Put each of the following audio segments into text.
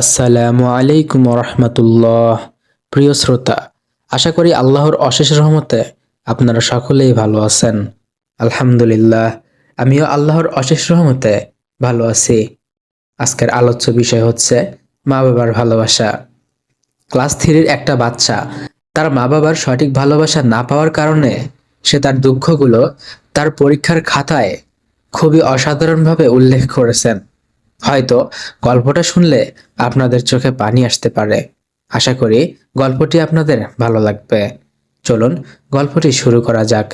আসসালামু আলাইকুম রহমতুল্লাহ প্রিয় শ্রোতা, আশা করি আল্লাহর অশেষ রহমতে আপনারা সকলেই ভালো আছেন। আলহামদুলিল্লাহ, আমিও আল্লাহর অশেষ রহমতে ভালো আছি। আজকের আলোচ্য বিষয় হচ্ছে মা বাবার ভালোবাসা। ক্লাস থ্রির একটা বাচ্চা, তার মা বাবার সঠিক ভালোবাসা না পাওয়ার কারণে সে তার দুঃখগুলো তার পরীক্ষার খাতায় খুবই অসাধারণভাবে উল্লেখ করেছেন। হয়তো গল্পটা শুনলে আপনাদের চোখে পানি আসতে পারে। আশা করি গল্পটি আপনাদের ভালো লাগবে। চলুন গল্পটি শুরু করা যাক।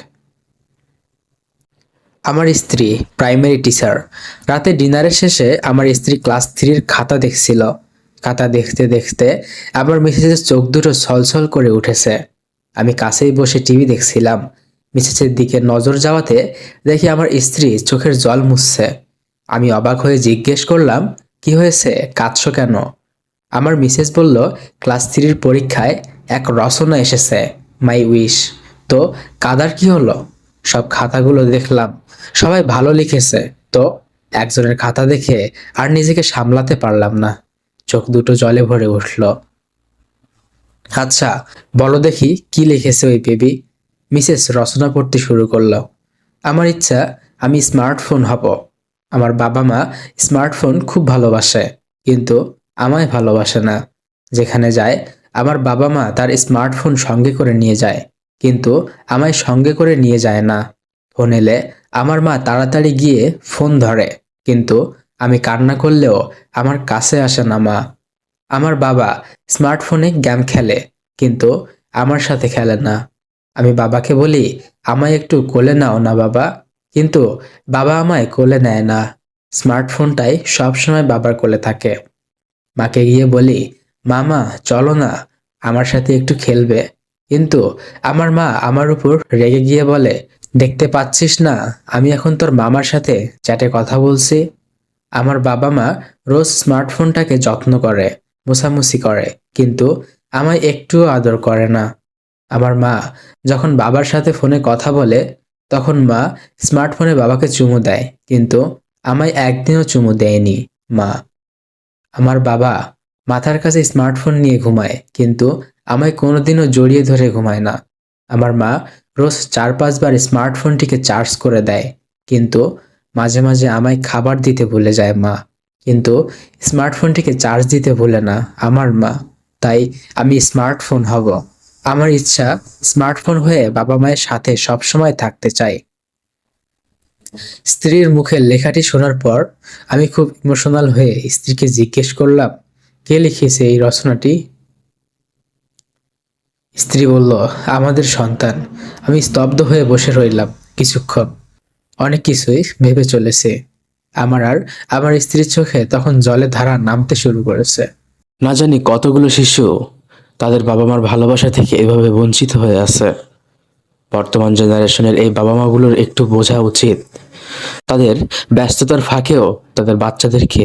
আমার স্ত্রী প্রাইমারি টিচার রাতে ডিনারের শেষে আমার স্ত্রী ক্লাস থ্রির খাতা দেখছিল। খাতা দেখতে দেখতে আমার মিসেসের চোখ দুটো ছলছল করে উঠেছে। আমি কাছেই বসে টিভি দেখছিলাম। মিসেসের দিকে নজর যাওয়াতে দেখি আমার স্ত্রী চোখের জল মুছছে। আমি অবাক হয়ে জিজ্ঞেস করলাম, কি হয়েছে? কাঁদছো কেন? আমার মিসেস বলল, ক্লাস থ্রির পরীক্ষায় এক রচনা এসেছে, মাই উইশ। তো কাদার কি হলো? সব খাতাগুলো দেখলাম। সবাই ভালো লিখেছে। তো একজনের খাতা দেখে আর নিজেকে সামলাতে পারলাম না। চোখ দুটো জলে ভরে উঠল। আচ্ছা বলো দেখি কি লিখেছে ওই বেবি? মিসেস রচনা পড়তে শুরু করল। আমার ইচ্ছা, আমি স্মার্টফোন হব। আমার বাবা মা স্মার্টফোন খুব ভালোবাসে, কিন্তু আমায় ভালোবাসে না। যেখানে যায়, আমার বাবা মা তার স্মার্টফোন সঙ্গে করে নিয়ে যায়, কিন্তু আমায় সঙ্গে করে নিয়ে যায় না। ফোন এলে আমার মা তাড়াতাড়ি গিয়ে ফোন ধরে, কিন্তু আমি কান্না করলেও আমার কাছে আসে না মা। আমার বাবা স্মার্টফোনে গেম খেলে, কিন্তু আমার সাথে খেলে না। আমি বাবাকে বলি, আমায় একটু কোলে নাও না বাবা। কিন্তু বাবা আমায় কোলে নেয় না। স্মার্টফোনটাই সবসময় বাবার কোলে থাকে। মাকে গিয়ে বলি, মামা, চলো না, আমার সাথে একটু খেলবে। কিন্তু আমার মা আমার উপর রেগে গিয়ে বলে, দেখতে পাচ্ছিস না, আমি এখন তোর মামার সাথে চ্যাটে কথা বলছি। আমার বাবা মা রোজ স্মার্টফোনটাকে যত্ন করে, মোছামুছি করে, কিন্তু আমায় একটুও আদর করে না। আমার মা যখন বাবার সাথে ফোনে কথা বলে তখন মা স্মার্টফোনে বাবাকে চুমু দেয়, কিন্তু আমায় একদিনও চুমু দেয়নি। মা, আমার বাবা মাথার কাছে স্মার্টফোন নিয়ে ঘুমায়, কিন্তু আমায় কোনোদিনও জড়িয়ে ধরে ঘুমায় না। আমার মা রোজ চার পাঁচবার স্মার্টফোনটিকে চার্জ করে দেয়, কিন্তু মাঝে মাঝে আমায় খাবার দিতে ভুলে যায় মা। কিন্তু স্মার্টফোনটিকে চার্জ দিতে ভুলে না আমার মা, তাই আমি স্মার্টফোন হব। আমার ইচ্ছা স্মার্টফোন হয়ে বাবা মায়ের সাথে সবসময় থাকতে চাই। স্ত্রীর মুখে লেখাটি শোনার পর আমি খুব ইমোশনাল হয়ে স্ত্রীকে জিজ্ঞেস করলাম, কে লিখেছে এই রচনাটি? স্ত্রী বলল, আমাদের সন্তান। আমি স্তব্ধ হয়ে বসে রইলাম কিছুক্ষণ। অনেক কিছুই ভেবে চলেছে। আমার আর আমার স্ত্রীর চোখে তখন জলে ধারা নামতে শুরু করেছে। না জানি কতগুলো শিশু তাদের বাবা মার ভালোবাসা থেকে এভাবে বঞ্চিত হয়ে আছে। বর্তমান জেনারেশনের এই বাবা মাগুলোর একটু বোঝা উচিত। তাদের ব্যস্ততার ফাঁকেও তাদের বাচ্চাদেরকে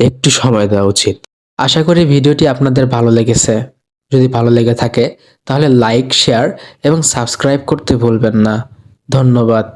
একটু সময় দেওয়া উচিত। আশা করি ভিডিওটি আপনাদের ভালো লেগেছে। যদি ভালো লেগে থাকে, তাহলে লাইক, শেয়ার এবং সাবস্ক্রাইব করতে ভুলবেন না। ধন্যবাদ।